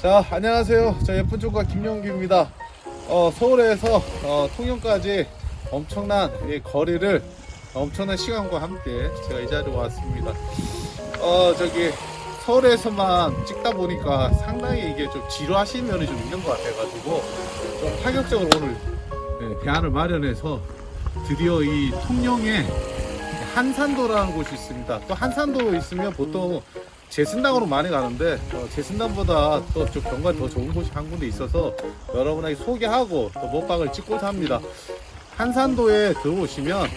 자 안녕하세요. 저 예쁜 조과 김영규입니다. 어, 서울에서 어, 통영까지 엄청난 이 거리를 엄청난 시간과 함께 제가 이 자리에 왔습니다. 어 저기 서울에서만 찍다 보니까 상당히 이게 좀 지루하신 면이 좀 있는 것 같아가지고 좀 파격적으로 오늘 네, 대안을 마련해서 드디어 이 통영에 한산도라는 곳이 있습니다. 또 한산도 있으면 보통 제순당으로 많이 가는데 어, 제순당보다 또 좀 경관 더 좋은 곳이 한 군데 있어서 여러분에게 소개하고 또 먹방을 찍고자 합니다. 한산도에 들어오시면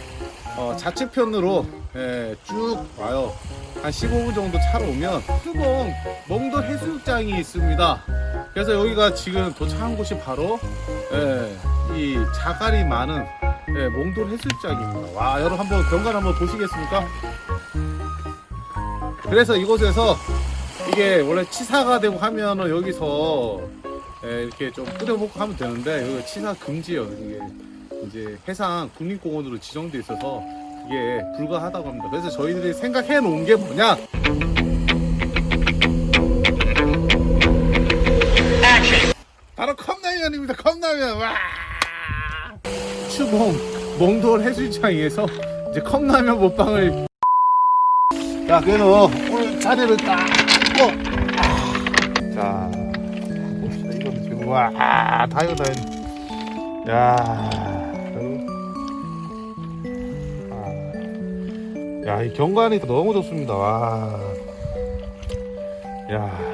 어, 자측편으로 예, 쭉 와요. 한 15분 정도 차로 오면 수봉 몽돌 해수욕장이 있습니다. 그래서 여기가 지금 도착한 곳이 바로 예, 이 자갈이 많은 예, 몽돌 해수욕장입니다. 와 여러분 한번 경관 한번 보시겠습니까? 그래서 이곳에서 이게 원래 치사가 되고 하면은 여기서 예, 이렇게 좀 끓여 먹고 하면 되는데 여기 치사 금지예요. 이게 이제 해상 국립공원으로 지정돼 있어서 이게 불가하다고 합니다. 그래서 저희들이 생각해 놓은 게 뭐냐? 바로 컵라면입니다. 컵라면. 와! 추봉 몽돌 해수욕장에서 이제 컵라면 먹방을 자, 그래도 오늘 자리를 딱 잡고, 아, 자, 봅시다. 이거는 지금, 와, 아, 다 이거 다 했네. 야, 여러분. 아, 야, 이 경관이 너무 좋습니다. 와, 야.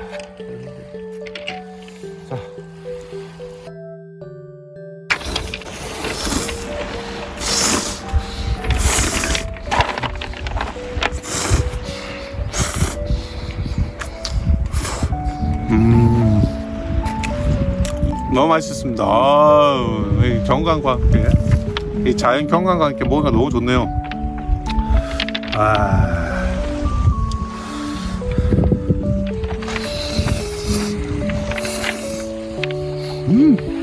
음, 너무 맛있습니다. 아우, 이 경관과 함께, 이 자연 경관과 함께 먹으니까 너무 좋네요. 아. 음.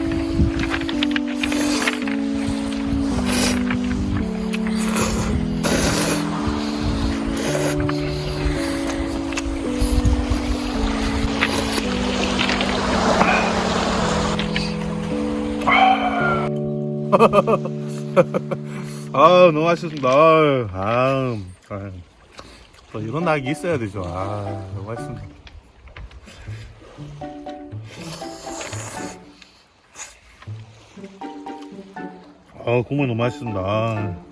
아 너무 맛있습니다. 아유, 아유. 또 이런 낙이 있어야 되죠. 아 너무 맛있습니다. 아 국물 너무 맛있습니다. 아.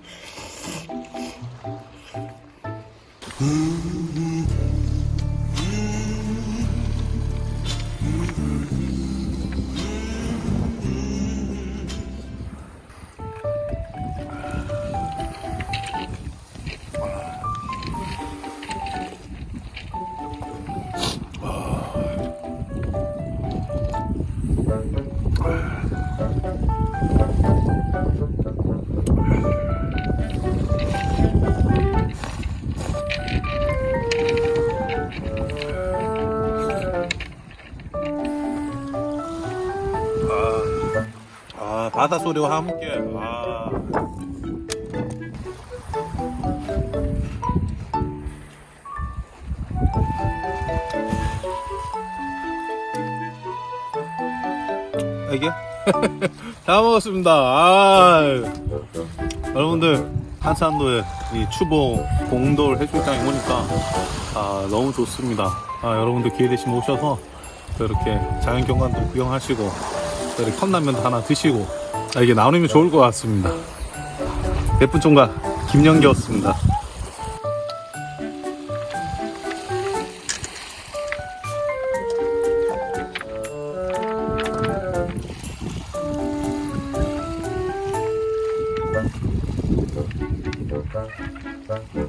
아 바다 소리와 함께 아. 이게 다 먹었습니다. 아, 여러분들 한산도의 이 추봉 공돌 해수욕장에 오니까 아, 너무 좋습니다. 아, 여러분들 기회 되시면 오셔서 또 이렇게 자연 경관도 구경하시고 또 이렇게 컵라면도 하나 드시고 아, 이게 나누면 좋을 것 같습니다. 예쁜 총각 김영기였습니다. 감사합니다.